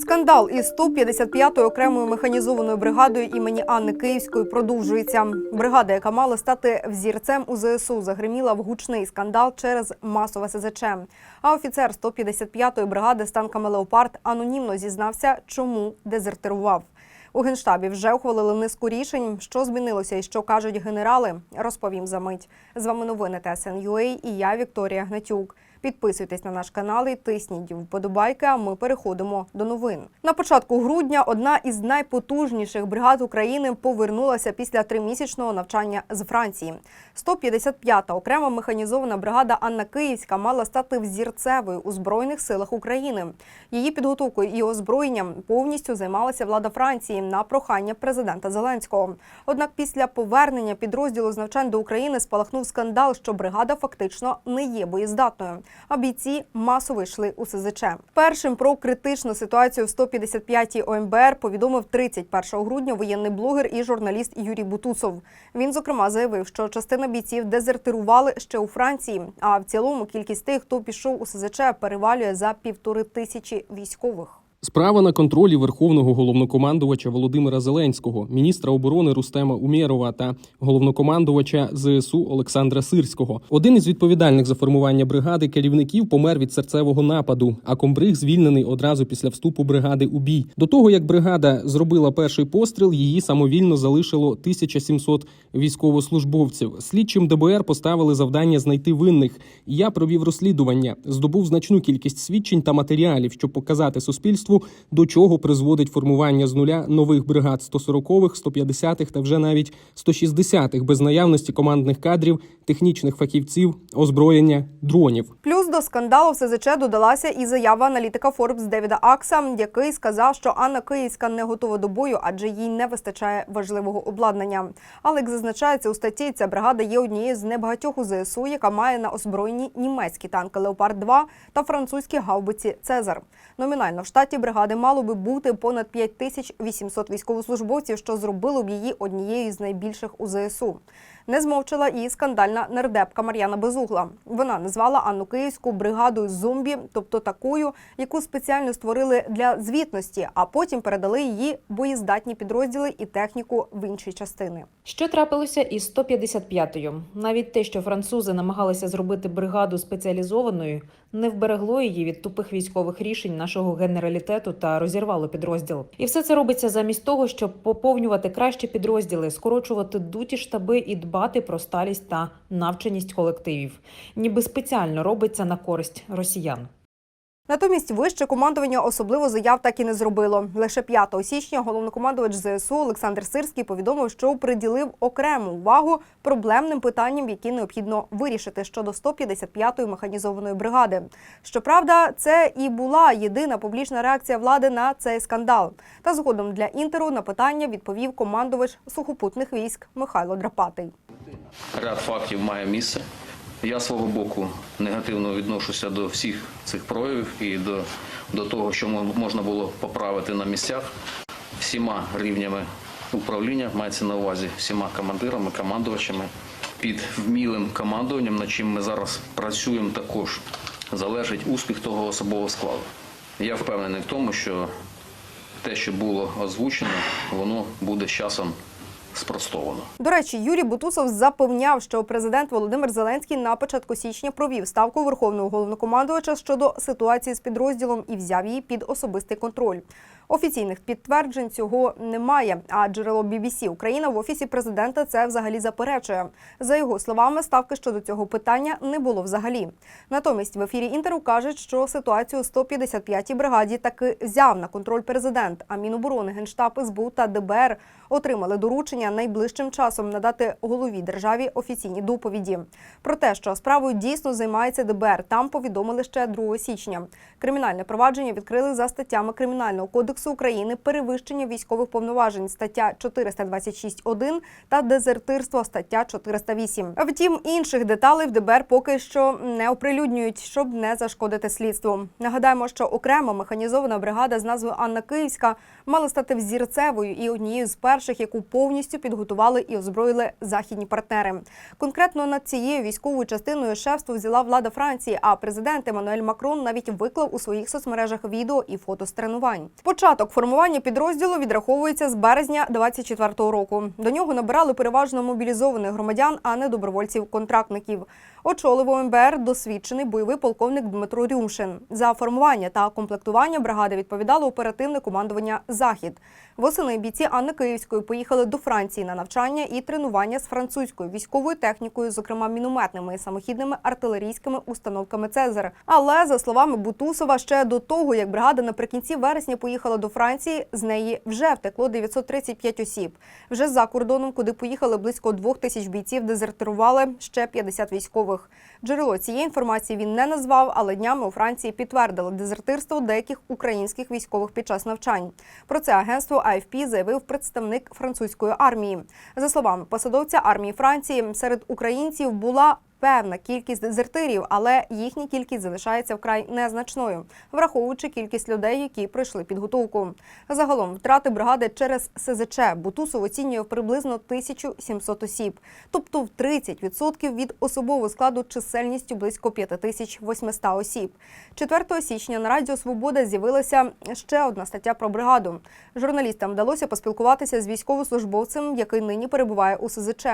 Скандал із 155-ї окремою механізованою бригадою імені Анни Київської продовжується. Бригада, яка мала стати взірцем у ЗСУ, загриміла в гучний скандал через масове СЗЧ. А офіцер 155-ї бригади з танками Леопард анонімно зізнався, чому дезертирував. У генштабі вже ухвалили низку рішень. Що змінилося і що кажуть генерали, розповім за мить. З вами новини ТСН.UA і я Вікторія Гнатюк. Підписуйтесь на наш канал і тисніть вподобайки. А ми переходимо до новин. На початку грудня одна із найпотужніших бригад України повернулася після тримісячного навчання з Франції. 155-та окрема механізована бригада Анна Київська мала стати взірцевою у збройних силах України. Її підготовкою і озброєнням повністю займалася влада Франції на прохання президента Зеленського. Однак після повернення підрозділу з навчань до України спалахнув скандал, що бригада фактично не є боєздатною а бійці масово йшли у СЗЧ. Першим про критичну ситуацію в 155-й ОМБР повідомив 31 грудня воєнний блогер і журналіст Юрій Бутусов. Він зокрема заявив, що частина бійців дезертирували ще у Франції. А в цілому кількість тих, хто пішов у СЗЧ, перевалює за півтори тисячі військових. Справа на контролі верховного головнокомандувача Володимира Зеленського, міністра оборони Рустема Умєрова та головнокомандувача ЗСУ Олександра Сирського. Один із відповідальних за формування бригади керівників помер від серцевого нападу. А комбриг звільнений одразу після вступу бригади у бій. До того як бригада зробила перший постріл, її самовільно залишило 1700 військовослужбовців. Слідчим ДБР поставили завдання знайти винних. Я провів розслідування, здобув значну кількість свідчень та матеріалів, щоб показати суспільству, до чого призводить формування з нуля нових бригад 140-х, 150-х та вже навіть 160-х без наявності командних кадрів, технічних фахівців, озброєння, дронів. Плюс до скандалу в СЗЧ додалася і заява аналітика Форбс Девіда Акса, який сказав, що Анна Київська не готова до бою, адже їй не вистачає важливого обладнання. Але як зазначається у статті, ця бригада є однією з небагатьох у ЗСУ, яка має на озброєнні німецькі танки Леопард 2 та французькі гаубиці Цезар. Номінально в штаті бригади мало би бути понад 5800 військовослужбовців, що зробило б її однією з найбільших у ЗСУ. Не змовчала і скандальна нардепка Мар'яна Безугла. Вона назвала Анну Київську бригадою зомбі, тобто такою, яку спеціально створили для звітності, а потім передали її боєздатні підрозділи і техніку в інші частини. Що трапилося із 155-ю? Навіть те, що французи намагалися зробити бригаду спеціалізованою, не вберегло її від тупих військових рішень нашого генералітету та розірвало підрозділ. І все це робиться замість того, щоб поповнювати кращі підрозділи, скорочувати дуті штаби і дбати про сталість та навченість колективів, ніби спеціально робиться на користь росіян. Натомість вище командування особливо заяв так і не зробило. Лише 5 січня головнокомандувач ЗСУ Олександр Сирський повідомив, що приділив окрему увагу проблемним питанням, які необхідно вирішити щодо 155-ї механізованої бригади. Щоправда, це і була єдина публічна реакція влади на цей скандал. Та згодом для інтеру на питання відповів командувач сухопутних військ Михайло Драпатий. Ряд фактів має місце. Я свого боку негативно відношуся до всіх цих проявів і до, до того, що мо- можна було поправити на місцях всіма рівнями управління, мається на увазі всіма командирами, командувачами. Під вмілим командуванням, над чим ми зараз працюємо також, залежить успіх того особового складу. Я впевнений в тому, що те, що було озвучено, воно буде з часом спростовано. До речі, Юрій Бутусов запевняв, що президент Володимир Зеленський на початку січня провів ставку верховного головнокомандувача щодо ситуації з підрозділом і взяв її під особистий контроль. Офіційних підтверджень цього немає. А джерело BBC Україна в офісі президента це взагалі заперечує. За його словами, ставки щодо цього питання не було взагалі. Натомість в ефірі інтеру кажуть, що ситуацію у 155-й бригаді таки взяв на контроль президент. А Міноборони, Генштаб, СБУ та ДБР отримали доручення найближчим часом надати голові державі офіційні доповіді. Про те, що справою дійсно займається ДБР, там повідомили ще 2 січня. Кримінальне провадження відкрили за статтями Кримінального Кодексу України перевищення військових повноважень стаття 426.1 та дезертирство стаття 408. Втім, інших деталей в ДБР поки що не оприлюднюють, щоб не зашкодити слідству. Нагадаємо, що окрема механізована бригада з назвою Анна Київська мала стати взірцевою і однією з перших, яку повністю підготували і озброїли західні партнери. Конкретно над цією військовою частиною шефство взяла влада Франції, а президент Еммануель Макрон навіть виклав у своїх соцмережах відео і фото з тренувань. Початок формування підрозділу відраховується з березня 24-го року. До нього набирали переважно мобілізованих громадян, а не добровольців-контрактників. Очолив ОМБР досвідчений бойовий полковник Дмитро Рюмшин. За формування та комплектування бригади відповідало оперативне командування Захід. Восени бійці Анни Київської поїхали до Франції на навчання і тренування з французькою військовою технікою, зокрема мінометними і самохідними артилерійськими установками Цезар. Але за словами Бутусова, ще до того як бригада наприкінці вересня поїхала до Франції, з неї вже втекло 935 осіб. Вже за кордоном, куди поїхали близько двох тисяч бійців, дезертирували ще 50 військових. Джерело цієї інформації він не назвав, але днями у Франції підтвердили дезертирство деяких українських військових під час навчань. Про це агентство AFP заявив представник французької армії. За словами посадовця армії Франції, серед українців була певна кількість дезертирів, але їхня кількість залишається вкрай незначною, враховуючи кількість людей, які пройшли підготовку. Загалом втрати бригади через СЗЧ Бутусов оцінює приблизно 1700 осіб, тобто в 30% від особового складу чисельністю близько 5800 осіб. 4 січня на Радіо Свобода з'явилася ще одна стаття про бригаду. Журналістам вдалося поспілкуватися з військовослужбовцем, який нині перебуває у СЗЧ.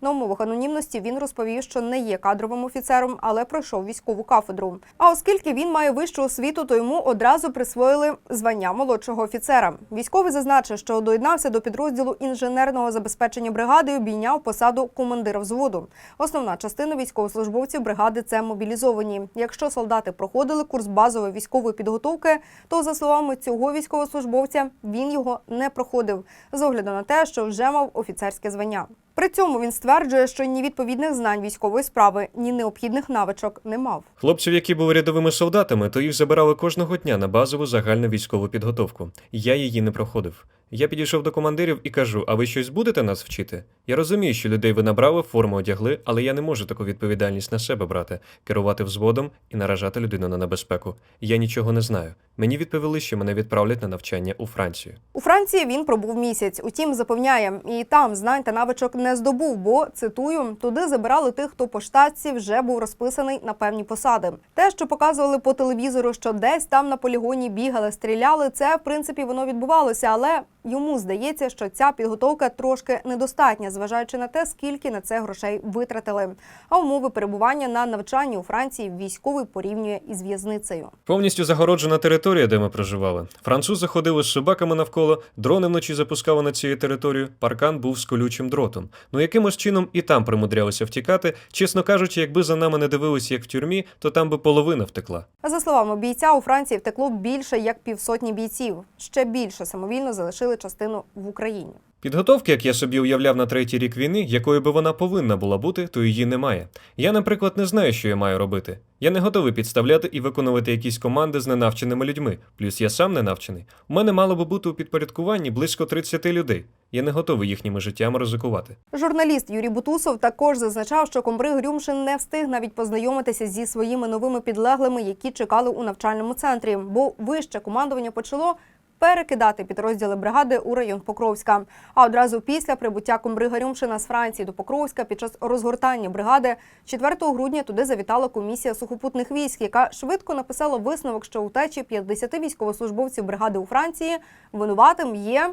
На умовах анонімності він розповів, що не є кадровим офіцером, але пройшов військову кафедру. А оскільки він має вищу освіту, то йому одразу присвоїли звання молодшого офіцера. Військовий зазначив, що доєднався до підрозділу інженерного забезпечення бригади і обійняв посаду командира взводу. Основна частина військовослужбовців бригади це мобілізовані. Якщо солдати проходили курс базової військової підготовки, то за словами цього військовослужбовця він його не проходив з огляду на те, що вже мав офіцерське звання. При цьому він стверджує, що ні відповідних знань військової справи, ні необхідних навичок не мав. Хлопців, які були рядовими солдатами, то їх забирали кожного дня на базову загальну військову підготовку. Я її не проходив. Я підійшов до командирів і кажу: а ви щось будете нас вчити? Я розумію, що людей ви набрали, форму одягли, але я не можу таку відповідальність на себе брати, керувати взводом і наражати людину на небезпеку. Я нічого не знаю. Мені відповіли, що мене відправлять на навчання у Францію. У Франції він пробув місяць. Утім, запевняє, і там знань та навичок не здобув, бо цитую, туди забирали тих, хто по штатці вже був розписаний на певні посади. Те, що показували по телевізору, що десь там на полігоні бігали, стріляли, це в принципі воно відбувалося, але. Йому здається, що ця підготовка трошки недостатня, зважаючи на те, скільки на це грошей витратили. А умови перебування на навчанні у Франції військовий порівнює із в'язницею. Повністю загороджена територія, де ми проживали. Французи ходили з собаками навколо, дрони вночі запускали на цю територію. Паркан був з колючим дротом. Ну якимось чином і там примудрялися втікати. Чесно кажучи, якби за нами не дивилися, як в тюрмі, то там би половина втекла. За словами бійця, у Франції втекло більше як півсотні бійців. Ще більше самовільно залишили частину в Україні. Підготовки, як я собі уявляв на третій рік війни, якою би вона повинна була бути, то її немає. Я, наприклад, не знаю, що я маю робити. Я не готовий підставляти і виконувати якісь команди з ненавченими людьми. Плюс я сам не навчений. У мене мало би бути у підпорядкуванні близько 30 людей. Я не готовий їхніми життями ризикувати. Журналіст Юрій Бутусов також зазначав, що комбриг Рюмшин не встиг навіть познайомитися зі своїми новими підлеглими, які чекали у навчальному центрі, бо вище командування почало. Перекидати підрозділи бригади у район Покровська. А одразу після прибуття комбрига Рюмшина з Франції до Покровська під час розгортання бригади 4 грудня туди завітала комісія сухопутних військ, яка швидко написала висновок, що утечі течі 50 військовослужбовців бригади у Франції винуватим є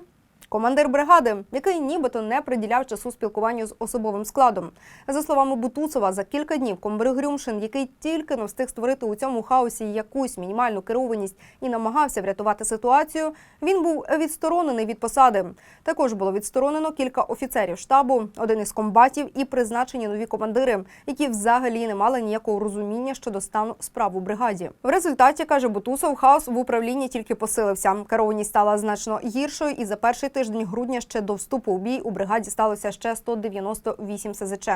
Командир бригади, який нібито не приділяв часу спілкуванню з особовим складом. За словами Бутусова, за кілька днів комбриг Рюмшин, який тільки не встиг створити у цьому хаосі якусь мінімальну керованість і намагався врятувати ситуацію, він був відсторонений від посади. Також було відсторонено кілька офіцерів штабу, один із комбатів і призначені нові командири, які взагалі не мали ніякого розуміння щодо стану справ у бригаді. В результаті каже Бутусов, хаос в управлінні тільки посилився. Керованість стала значно гіршою, і за перший тиждень грудня ще до вступу у бій у бригаді сталося ще 198 СЗЧ.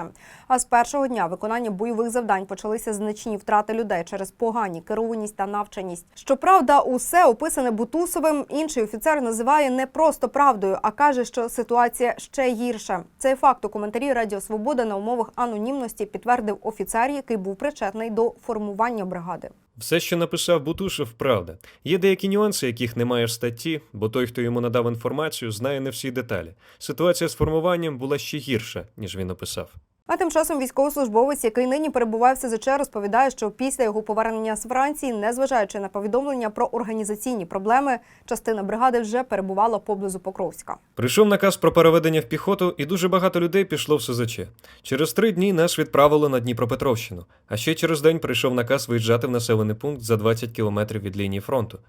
А з першого дня виконання бойових завдань почалися значні втрати людей через погані керованість та навченість. Щоправда, усе описане Бутусовим інший офіцер називає не просто правдою, а каже, що ситуація ще гірша. Цей факт у коментарі Радіо Свобода на умовах анонімності підтвердив офіцер, який був причетний до формування бригади. Все, що написав Бутушев, правда. Є деякі нюанси, яких немає в статті, бо той, хто йому надав інформацію, знає не всі деталі. Ситуація з формуванням була ще гірша, ніж він описав. А тим часом військовослужбовець, який нині перебуває в СЗЧ, розповідає, що після його повернення з Франції, незважаючи на повідомлення про організаційні проблеми, частина бригади вже перебувала поблизу Покровська. Прийшов наказ про переведення в піхоту, і дуже багато людей пішло в СЗЧ. Через три дні нас відправили на Дніпропетровщину, а ще через день прийшов наказ виїжджати в населений пункт за 20 кілометрів від лінії фронту.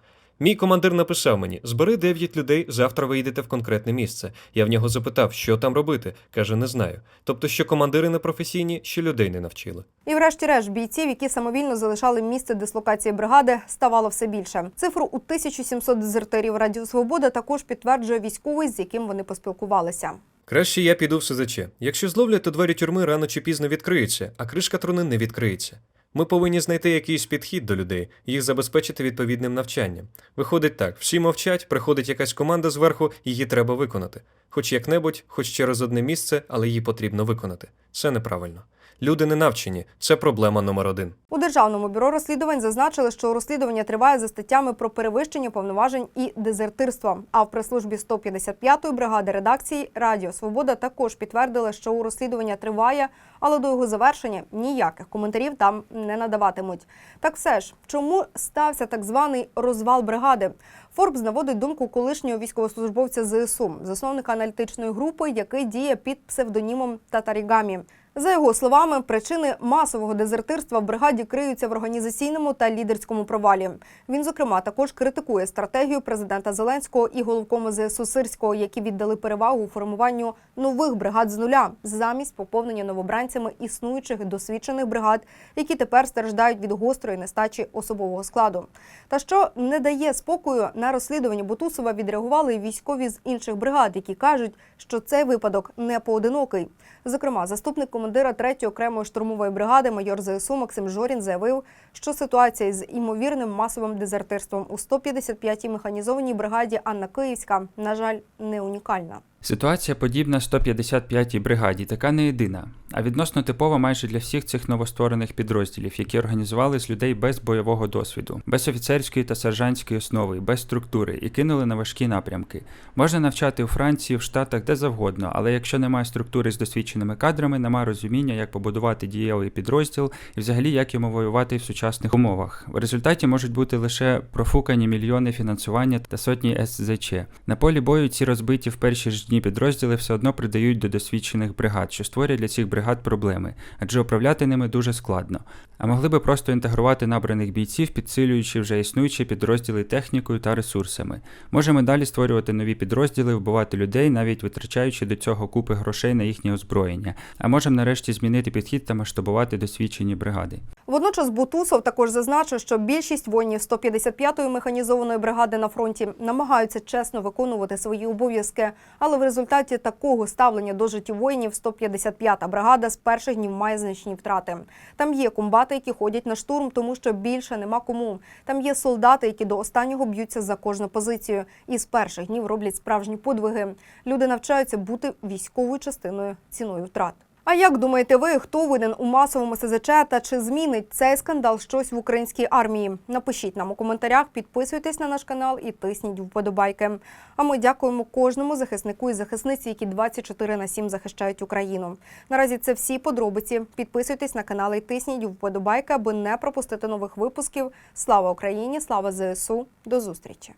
Мій командир написав мені: збери 9 людей, завтра ви йдете в конкретне місце. Я в нього запитав, що там робити. каже, не знаю. Тобто, що командири не професійні, що людей не навчили. І врешті-решт бійців, які самовільно залишали місце дислокації бригади, ставало все більше. Цифру у 1700 дезертирів Радіо Свобода також підтверджує військовий, з яким вони поспілкувалися. Краще я піду в СЗЧ. Якщо зловлять, то двері тюрми рано чи пізно відкриються, а кришка труни не відкриється. Ми повинні знайти якийсь підхід до людей, їх забезпечити відповідним навчанням. Виходить так: всі мовчать, приходить якась команда зверху, її треба виконати. Хоч як-небудь, хоч через одне місце, але її потрібно виконати. Це неправильно. Люди не навчені, це проблема номер один. У державному бюро розслідувань зазначили, що розслідування триває за статтями про перевищення повноважень і дезертирство. А в прес-службі 155-ї бригади редакції Радіо Свобода також підтвердили, що у розслідування триває, але до його завершення ніяких коментарів там не надаватимуть. Так все ж, чому стався так званий розвал бригади? Форбс наводить думку колишнього військовослужбовця ЗСУ, засновника аналітичної групи, який діє під псевдонімом Татарігамі. За його словами, причини масового дезертирства в бригаді криються в організаційному та лідерському провалі. Він, зокрема, також критикує стратегію президента Зеленського і головкому ЗСУ Сирського, які віддали перевагу формуванню нових бригад з нуля замість поповнення новобранцями існуючих досвідчених бригад, які тепер страждають від гострої нестачі особового складу. Та що не дає спокою на розслідування Бутусова, відреагували військові з інших бригад, які кажуть, що цей випадок не поодинокий. Зокрема, заступник командира 3-ї окремої штурмової бригади майор ЗСУ Максим Жорін заявив, що ситуація з імовірним масовим дезертирством у 155-й механізованій бригаді Анна Київська, на жаль, не унікальна. Ситуація подібна 155-й бригаді, така не єдина, а відносно типова майже для всіх цих новостворених підрозділів, які організували з людей без бойового досвіду, без офіцерської та сержантської основи, без структури і кинули на важкі напрямки. Можна навчати у Франції, в Штатах, де завгодно, але якщо немає структури з досвідченими кадрами, немає розуміння, як побудувати дієвий підрозділ і взагалі як йому воювати в сучасних умовах. В результаті можуть бути лише профукані мільйони фінансування та сотні СЗЧ. На полі бою ці розбиті в перші ж дні підрозділи все одно придають до досвідчених бригад, що створює для цих бригад проблеми, адже управляти ними дуже складно. А могли би просто інтегрувати набраних бійців, підсилюючи вже існуючі підрозділи технікою та ресурсами. Можемо далі створювати нові підрозділи, вбивати людей, навіть витрачаючи до цього купи грошей на їхнє озброєння. А можемо нарешті змінити підхід та масштабувати досвідчені бригади. Водночас Бутусов також зазначив, що більшість воїнів 155-ї механізованої бригади на фронті намагаються чесно виконувати свої обов'язки, але в результаті такого ставлення до життів воїнів 155-та бригада з перших днів має значні втрати. Там є комбати, які ходять на штурм, тому що більше нема кому. Там є солдати, які до останнього б'ються за кожну позицію, і з перших днів роблять справжні подвиги. Люди навчаються бути військовою частиною ціною втрат. А як думаєте ви, хто винен у масовому СЗЧ та чи змінить цей скандал щось в українській армії? Напишіть нам у коментарях, підписуйтесь на наш канал і тисніть вподобайки. А ми дякуємо кожному захиснику і захисниці, які 24 на 7 захищають Україну. Наразі це всі подробиці. Підписуйтесь на канал і тисніть вподобайки, аби не пропустити нових випусків. Слава Україні! Слава ЗСУ! До зустрічі!